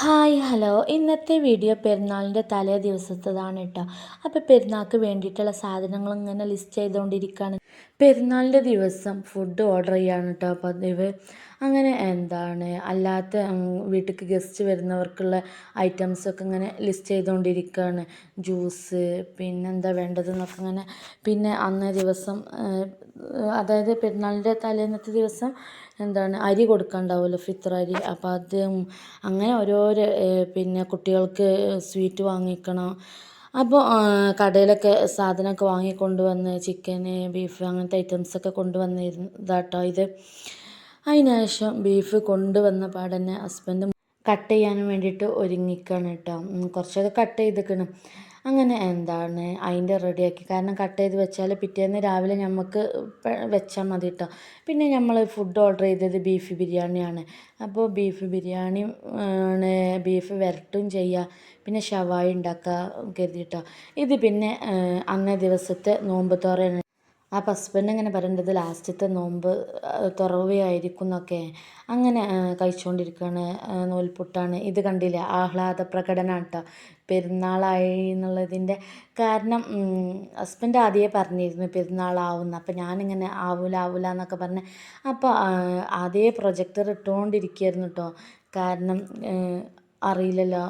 Hi hello. ഇന്നത്തെ video പെരുന്നാളിന്റെ തലേ ദിവസത്തേതാണ് കേട്ടോ അപ്പോൾ പെരുന്നാൾക്ക് വേണ്ടിയിട്ടുള്ള സാധനങ്ങൾ ഇങ്ങനെ ലിസ്റ്റ് ചെയ്തുകൊണ്ടിരിക്കുകയാണ് പെരുന്നാളിന്റെ ദിവസം ഫുഡ് ഓർഡർ ചെയ്യാണ് കേട്ടോ പതിവ് അങ്ങനെ എന്താണ്? അല്ലാത്ത വീട്ടിലേക്ക് ഗസ്റ്റ് വരുന്നവർക്കുള്ള ഐറ്റംസൊക്കെ ഇങ്ങനെ ലിസ്റ്റ് ചെയ്തുകൊണ്ടിരിക്കുകയാണ് ജ്യൂസ് പിന്നെന്താ വേണ്ടതെന്നൊക്കെ ഇങ്ങനെ. പിന്നെ അന്നേ ദിവസം അതായത് പെരുന്നാളിന്റെ തലേന്നത്തെ ദിവസം എന്താണ് അരി കൊടുക്കാനുണ്ടാവുമല്ലോ ഫിത്തർ അരി. അപ്പോൾ അത് അങ്ങനെ ഓരോരോ പിന്നെ കുട്ടികൾക്ക് സ്വീറ്റ് വാങ്ങിക്കണം. അപ്പോൾ കടയിലൊക്കെ സാധനമൊക്കെ വാങ്ങിക്കൊണ്ട് വന്ന് ചിക്കന് ബീഫ് അങ്ങനത്തെ ഐറ്റംസൊക്കെ കൊണ്ടുവന്നിരുന്നതാട്ടോ ഇത്. അതിന് ശേഷം ബീഫ് കൊണ്ടുവന്ന പാടന്നെ ഹസ്ബൻഡ് കട്ട് ചെയ്യാൻ വേണ്ടിയിട്ട് ഒരുങ്ങിക്കാണ് കേട്ടോ കുറച്ചൊക്കെ കട്ട് ചെയ്തിക്കണം. അങ്ങനെ എന്താണ് അതിന്റെ റെഡിയാക്കി. കാരണം കട്ട് ചെയ്ത് വെച്ചാൽ പിറ്റേന്ന് രാവിലെ നമുക്ക് വെച്ചാൽ മതി കേട്ടോ പിന്നെ നമ്മൾ ഫുഡ് ഓർഡർ ചെയ്തത് ബീഫ് ബിരിയാണിയാണ്. അപ്പോൾ ബീഫ് ബിരിയാണി ആണ് ബീഫ് വരട്ടും ചെയ്യുക പിന്നെ ഷവായി ഉണ്ടാക്കുക കരുതി കേട്ടോ ഇത് പിന്നെ അന്നേ ദിവസത്തെ നോമ്പ് തോറയാണ് ആ ഹസ്ബൻഡ് ഇങ്ങനെ പറയേണ്ടത് ലാസ്റ്റത്തെ നോമ്പ് തുറവയായിരിക്കും എന്നൊക്കെ അങ്ങനെ കഴിച്ചുകൊണ്ടിരിക്കുകയാണ് നൂൽപുട്ടാണ്. ഇത് കണ്ടില്ല? ആഹ്ലാദ പ്രകടനമാണ് കേട്ടോ പെരുന്നാളായി എന്നുള്ളതിന്റെ കാരണം ഹസ്ബൻഡ് ആദ്യമേ പറഞ്ഞിരുന്നു പെരുന്നാളാവുന്ന. അപ്പം ഞാനിങ്ങനെ ആവൂല ആവൂല എന്നൊക്കെ പറഞ്ഞ് അപ്പോൾ ആദ്യമേ പ്രൊജക്ടർ ഇട്ടുകൊണ്ടിരിക്കുകയായിരുന്നു കേട്ടോ കാരണം അറിയില്ലല്ലോ.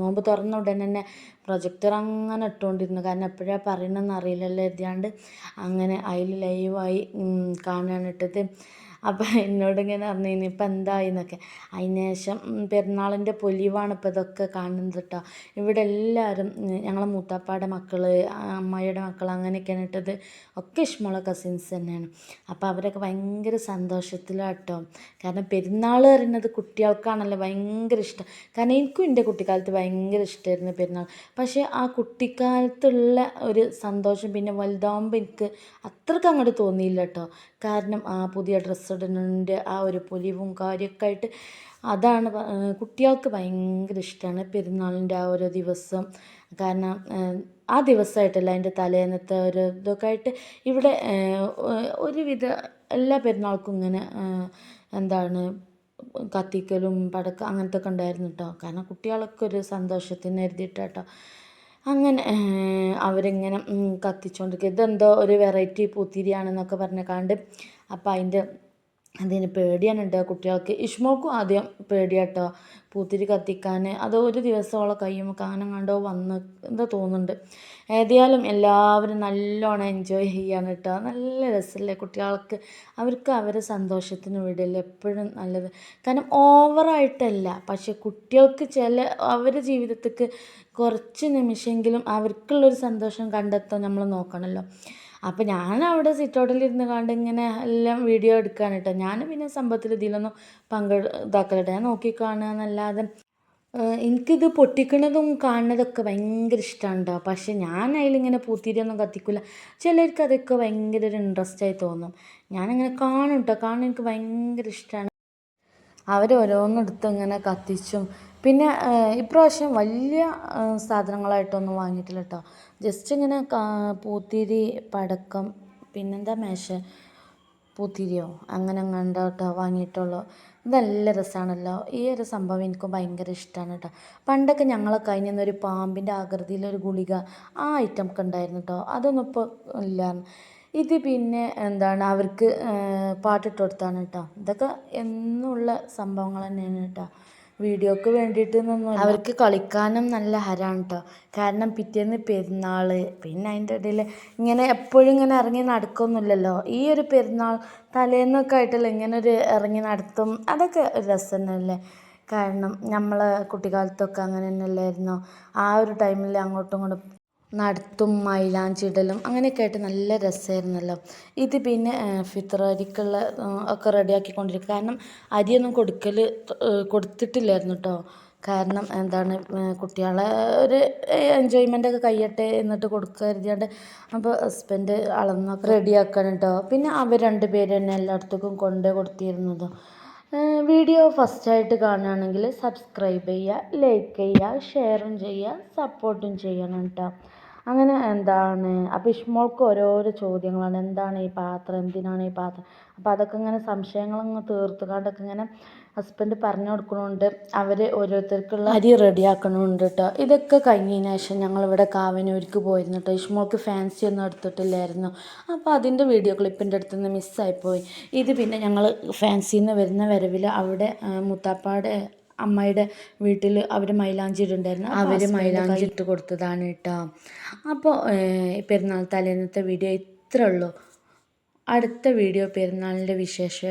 നോമ്പ് തുറന്ന ഉടനെ തന്നെ പ്രൊജക്ടർ അങ്ങനെ ഇട്ടുകൊണ്ടിരുന്നു കാരണം എപ്പോഴാണ് പറയണമെന്ന് അറിയില്ലല്ലോ എഴുതിയാണ്ട് അങ്ങനെ അതിൽ ലൈവായി കാണാനിട്ടത്. അപ്പോൾ എന്നോട് ഇങ്ങനെ പറഞ്ഞു ഇനിയിപ്പോൾ എന്തായി എന്നൊക്കെ അതിന് ശേഷം പെരുന്നാളിന്റെ പൊലിവാണ് ഇപ്പോൾ ഇതൊക്കെ കാണുന്നത് കേട്ടോ ഇവിടെ എല്ലാവരും ഞങ്ങളെ മൂത്താപ്പാടെ മക്കൾ അമ്മായിയുടെ മക്കൾ അങ്ങനെയൊക്കെയാണ് ഇട്ടത്. ഒക്കെ ഇഷ്ടമുള്ള കസിൻസ് തന്നെയാണ്. അപ്പോൾ അവരൊക്കെ ഭയങ്കര സന്തോഷത്തിലാണ് കേട്ടോ കാരണം പെരുന്നാൾ പറയുന്നത് കുട്ടികൾക്കാണല്ലോ ഭയങ്കര ഇഷ്ടം. കാരണം എനിക്കും എന്റെ കുട്ടിക്കാലത്ത് ഭയങ്കര ഇഷ്ടമായിരുന്നു പെരുന്നാൾ. പക്ഷേ ആ കുട്ടിക്കാലത്തുള്ള ഒരു സന്തോഷം പിന്നെ വലുതാവുമ്പോൾ എനിക്ക് അത്രയ്ക്ക് അങ്ങോട്ട് തോന്നിയില്ല കേട്ടോ കാരണം ആ പുതിയ ഡ്രസ്സ് ഇടുന്നതിന്റെ ആ ഒരു പൊലിവും കാര്യമൊക്കെ ആയിട്ട് അതാണ് കുട്ടികൾക്ക് ഭയങ്കര ഇഷ്ടമാണ് പെരുന്നാളിന്റെ ആ ഒരു ദിവസം. കാരണം ആ ദിവസമായിട്ടല്ല അതിന്റെ തലേന്നത്തെ ഒരു ഇതൊക്കെ ആയിട്ട് ഇവിടെ ഒരുവിധ എല്ലാ പെരുന്നാൾക്കും ഇങ്ങനെ എന്താണ് കത്തിക്കലും പടക്കം അങ്ങനത്തെ ഒക്കെ ഉണ്ടായിരുന്നു കേട്ടോ കാരണം കുട്ടികളൊക്കെ ഒരു സന്തോഷത്തിന് എഴുതിയിട്ടാട്ടോ. അങ്ങനെ അവരിങ്ങനെ കത്തിച്ചുകൊണ്ടിരിക്കുക ഇതെന്തോ ഒരു വെറൈറ്റി പൂത്തിരിയാണെന്നൊക്കെ പറഞ്ഞ് കണ്ട് അപ്പം അതിന്റെ അതിന് പേടിയാണ് കേട്ടോ കുട്ടികൾക്ക്. ഇഷ്മോക്കും ആദ്യം പേടിയാട്ടോ. പൂത്തിരി കത്തിക്കാൻ അത് ഒരു ദിവസമോളം കയ്യും കാനം കണ്ടോ വന്ന് എന്താ തോന്നുന്നുണ്ട്. ഏതായാലും എല്ലാവരും നല്ലോണം എൻജോയ് ചെയ്യാണ് കേട്ടോ നല്ല രസമല്ലേ കുട്ടികൾക്ക്. അവർക്ക് അവരെ സന്തോഷത്തിന് വിടില്ല എപ്പോഴും നല്ലത്. കാരണം ഓവറായിട്ടല്ല പക്ഷെ കുട്ടികൾക്ക് ചില അവരുടെ ജീവിതത്തിക്ക് കുറച്ച് നിമിഷമെങ്കിലും അവർക്കുള്ളൊരു സന്തോഷം കണ്ടെത്താൻ നമ്മൾ നോക്കണമല്ലോ അപ്പോൾ ഞാൻ അവിടെ സിറ്റൗട്ടിലിരുന്ന് കണ്ട് ഇങ്ങനെ എല്ലാം വീഡിയോ എടുക്കുകയാണ് കേട്ടോ. ഞാൻ പിന്നെ സംഭവത്തിൽ ഇതിലൊന്നും പങ്കെടുതാക്കലട്ടെ ഞാൻ നോക്കി കാണുക എന്നല്ലാതെ എനിക്കിത് പൊട്ടിക്കണതും കാണുന്നതൊക്കെ ഭയങ്കര ഇഷ്ടമാണ് കേട്ടോ പക്ഷേ ഞാൻ അതിലിങ്ങനെ പൂത്തിരിയൊന്നും കത്തിക്കില്ല ചിലർക്ക് അതൊക്കെ ഭയങ്കര ഒരു ഇൻട്രസ്റ്റ് ആയി തോന്നും. ഞാനിങ്ങനെ കാണും കേട്ടോ കാണാൻ എനിക്ക് ഭയങ്കര ഇഷ്ടമാണ് അവരോരോന്നെടുത്ത് ഇങ്ങനെ കത്തിച്ചും പിന്നെ ഇപ്രാവശ്യം വലിയ സാധനങ്ങളായിട്ടൊന്നും വാങ്ങിയിട്ടില്ല കേട്ടോ ജസ്റ്റ് ഇങ്ങനെ പൂത്തിരി പടക്കം പിന്നെന്താ മേശ പൂത്തിരിയോ അങ്ങനെ എങ്ങാണ്ടോ കേട്ടോ വാങ്ങിയിട്ടുള്ളൂ. നല്ല രസമാണല്ലോ ഈ ഒരു സംഭവം എനിക്ക് ഭയങ്കര ഇഷ്ടമാണ് കേട്ടോ പണ്ടൊക്കെ ഞങ്ങളൊക്കെ കഴിഞ്ഞൊരു പാമ്പിന്റെ ആകൃതിയിലൊരു ഗുളിക ആ ഐറ്റം ഒക്കെ ഉണ്ടായിരുന്നു കേട്ടോ അതൊന്നും ഇപ്പോൾ ഇല്ല. ഇത് പിന്നെ എന്താണ് അവർക്ക് പാട്ടിട്ട് കൊടുത്താണ് കേട്ടോ ഇതൊക്കെ എന്നുള്ള സംഭവങ്ങൾ തന്നെയാണ് കേട്ടോ വീഡിയോക്ക് വേണ്ടിയിട്ട് അവർക്ക് കളിക്കാനും നല്ല ഹരാണ് കേട്ടോ കാരണം പിറ്റേന്ന് പെരുന്നാൾ പിന്നെ അതിന്റെ ഇടയിൽ ഇങ്ങനെ എപ്പോഴും ഇങ്ങനെ ഇറങ്ങി നടക്കൊന്നുമില്ലല്ലോ ഈ ഒരു പെരുന്നാൾ തലേന്നൊക്കെ ആയിട്ടല്ലേ ഇങ്ങനെ ഒരു ഇറങ്ങി നടത്തും. അതൊക്കെ ഒരു രസം തന്നെയല്ലേ കാരണം നമ്മൾ കുട്ടിക്കാലത്തൊക്കെ അങ്ങനെ തന്നെയല്ലായിരുന്നോ? ആ ഒരു ടൈമിൽ അങ്ങോട്ടും ഇങ്ങോട്ടും നടത്തും മൈലാഞ്ചി ഇടലും അങ്ങനെയൊക്കെ ആയിട്ട് നല്ല രസമായിരുന്നല്ലോ. ഇത് പിന്നെ ഫിത്തർ അരിക്കുള്ള ഒക്കെ റെഡിയാക്കിക്കൊണ്ടിരിക്കും കാരണം അരിയൊന്നും കൊടുക്കൽ കൊടുത്തിട്ടില്ലായിരുന്നു കേട്ടോ കാരണം എന്താണ് കുട്ടികളെ ഒരു എൻജോയ്മെന്റ് കഴിയട്ടെ എന്നിട്ട് കൊടുക്കരുതാണ്ട് അപ്പോൾ ഹസ്ബൻഡ് അളന്നൊക്കെ റെഡിയാക്കണം കേട്ടോ പിന്നെ അവർ രണ്ട് പേര് തന്നെ എല്ലായിടത്തേക്കും കൊണ്ട് കൊടുത്തിരുന്നത്. വീഡിയോ ഫസ്റ്റായിട്ട് കാണുകയാണെങ്കിൽ സബ്സ്ക്രൈബ് ചെയ്യുക ലൈക്ക് ചെയ്യുക ഷെയറും ചെയ്യുക സപ്പോർട്ടും ചെയ്യണം കേട്ടോ അങ്ങനെ എന്താണ്? അപ്പോൾ ഇഷ്മോൾക്ക് ഓരോരോ ചോദ്യങ്ങളാണ്. എന്താണ് ഈ പാത്രം? എന്തിനാണ് ഈ പാത്രം? അപ്പോൾ അതൊക്കെ ഇങ്ങനെ സംശയങ്ങളങ്ങ് തീർത്തുകൊണ്ടൊക്കെ ഇങ്ങനെ ഹസ്ബൻഡ് പറഞ്ഞു കൊടുക്കണുണ്ട്. അവർ ഓരോരുത്തർക്കുള്ള അരി റെഡിയാക്കണുണ്ട് കേട്ടോ ഇതൊക്കെ കഴിഞ്ഞതിന് ശേഷം ഞങ്ങളിവിടെ കാവനൂർക്ക് പോയിരുന്നു കേട്ടോ ഇഷ്മോൾക്ക് ഫാൻസി ഒന്നും എടുത്തിട്ടില്ലായിരുന്നു. അപ്പോൾ അതിന്റെ വീഡിയോ ക്ലിപ്പിന്റെ അടുത്ത് നിന്ന് മിസ്സായിപ്പോയി ഇത് പിന്നെ ഞങ്ങൾ ഫാൻസിയിൽ നിന്ന് വരുന്ന വരവിൽ അവിടെ മുത്താപ്പാടെ അമ്മയുടെ വീട്ടിൽ അവർ മൈലാഞ്ചി ഇടുണ്ടായിരുന്നു അവർ മൈലാഞ്ചി ഇട്ട് കൊടുത്തതാണ് കേട്ടോ. അപ്പോൾ പെരുന്നാൾ തലേന്നത്തെ വീഡിയോ ഇത്രേ ഉള്ളൂ. അടുത്ത വീഡിയോ പെരുന്നാളിന്റെ വിശേഷം